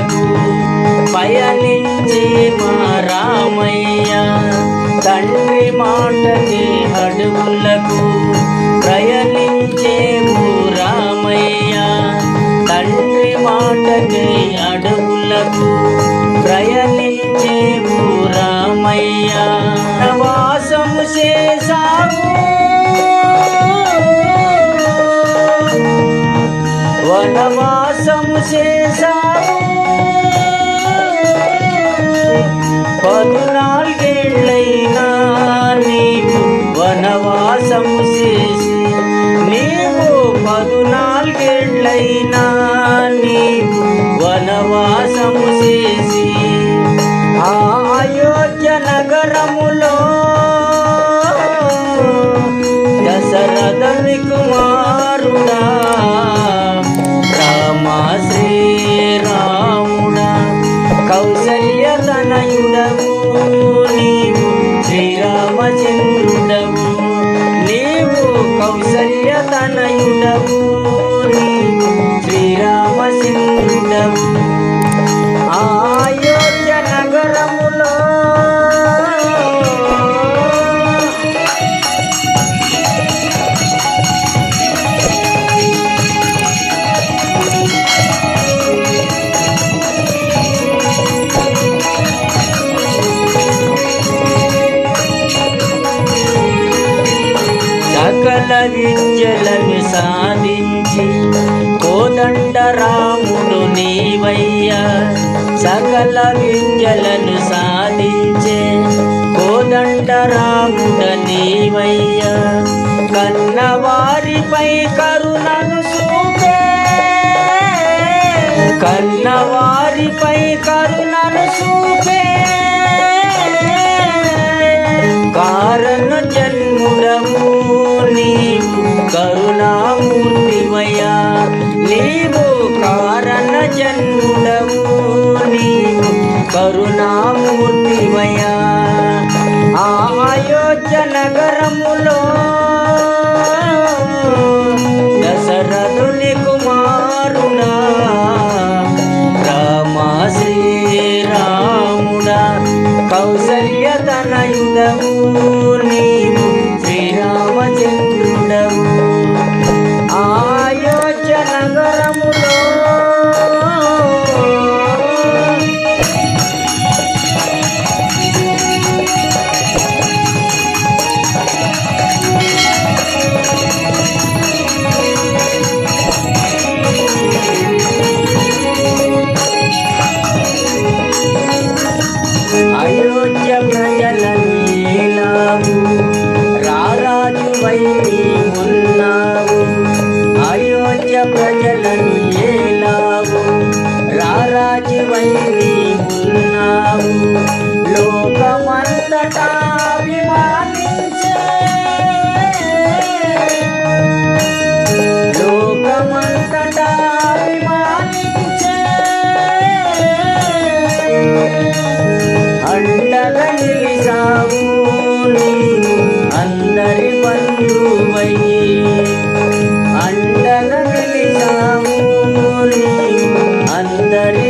వరకు పయనించే మా రామయ్య. తండ్రి మాటని అడుగులకు ప్రయాణించే మూర పదునాలుగేళ్ళైనా నీకు వనవాసం విద్యలను సాధించి కోదండ రాముడు నీవయ్యా సకల విద్యలను సాధించే కోదండ కోదండరాముడ నీవయ్యా. కన్నవారిపై కరుణను సూపే కన్నవారిపై కరుణను సూపే ఉండవు నీవు. కరుణామూర్తివయ Andare